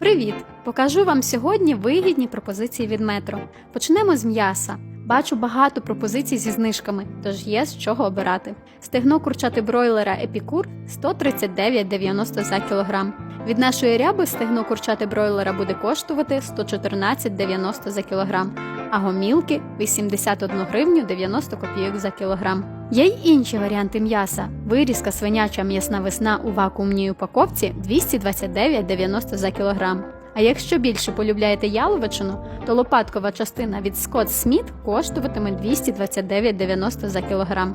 Привіт! Покажу вам сьогодні вигідні пропозиції від метро. Почнемо з м'яса. Бачу багато пропозицій зі знижками, тож є з чого обирати. Стегно курчати бройлера Епікур 139,90 за кілограм. Від нашої ряби стегно курчати бройлера буде коштувати 114,90 за кілограм, а гомілки 81 гривню 90 копійок за кілограм. Є й інші варіанти м'яса. Вирізка свиняча м'ясна весна у вакуумній упаковці 229,90 за кілограм. А якщо більше полюбляєте яловичину, то лопаткова частина від Scott Smith коштуватиме 229,90 за кілограм.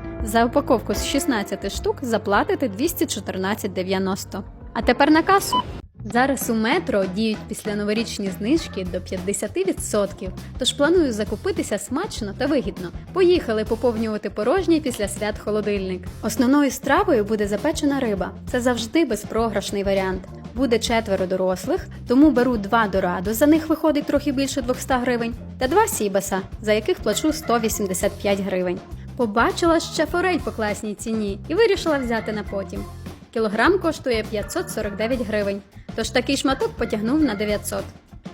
За упаковку з 16 штук заплатите 214,90. А тепер на касу. Зараз у метро діють післяноворічні знижки до 50%, тож планую закупитися смачно та вигідно. Поїхали поповнювати порожній після свят холодильник. Основною стравою буде запечена риба. Це завжди безпрограшний варіант. Буде четверо дорослих, тому беру два дорадо, за них виходить трохи більше 200 гривень, та два сібаса, за яких плачу 185 гривень. Побачила ще форель по класній ціні і вирішила взяти на потім. Кілограм коштує 549 гривень, тож такий шматок потягнув на 900.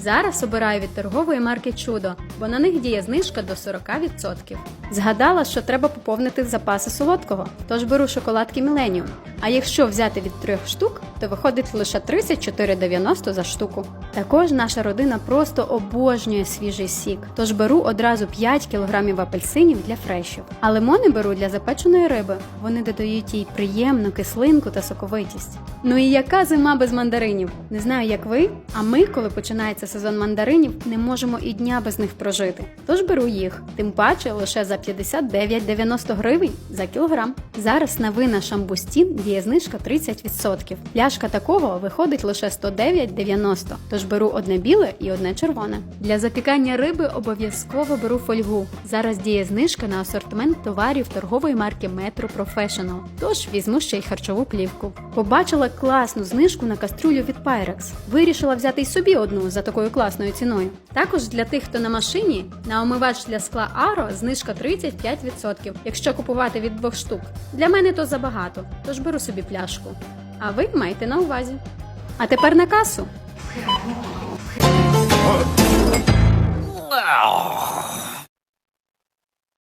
Зараз обираю від торгової марки Чудо, бо на них діє знижка до 40%. Згадала, що треба поповнити запаси солодкого, тож беру шоколадки Міленіум. А якщо взяти від трьох штук, то виходить лише 34,90 за штуку. Також наша родина просто обожнює свіжий сік, тож беру одразу 5 кг апельсинів для фрешів. А лимони беру для запеченої риби. Вони додають їй приємну кислинку та соковитість. Ну і яка зима без мандаринів? Не знаю, як ви, а ми, коли починається сезон мандаринів, не можемо і дня без них прожити. Тож беру їх, тим паче лише за 59,90 гривень за кілограм. Зараз на вина шамбустін діє знижка 30%. Пляшка такого виходить лише 109,90, тож беру одне біле і одне червоне. Для запікання риби обов'язково беру фольгу. Зараз діє знижка на асортимент товарів торгової марки Metro Professional, тож візьму ще й харчову плівку. Побачила класну знижку на каструлю від Pyrex. Вирішила взяти й собі одну за такою класною ціною. Також для тих, хто на машині, на омивач для скла Aro знижка 35%, якщо купувати від двох штук. Для мене то забагато, тож беру собі пляшку. А ви майте на увазі. А тепер на касу.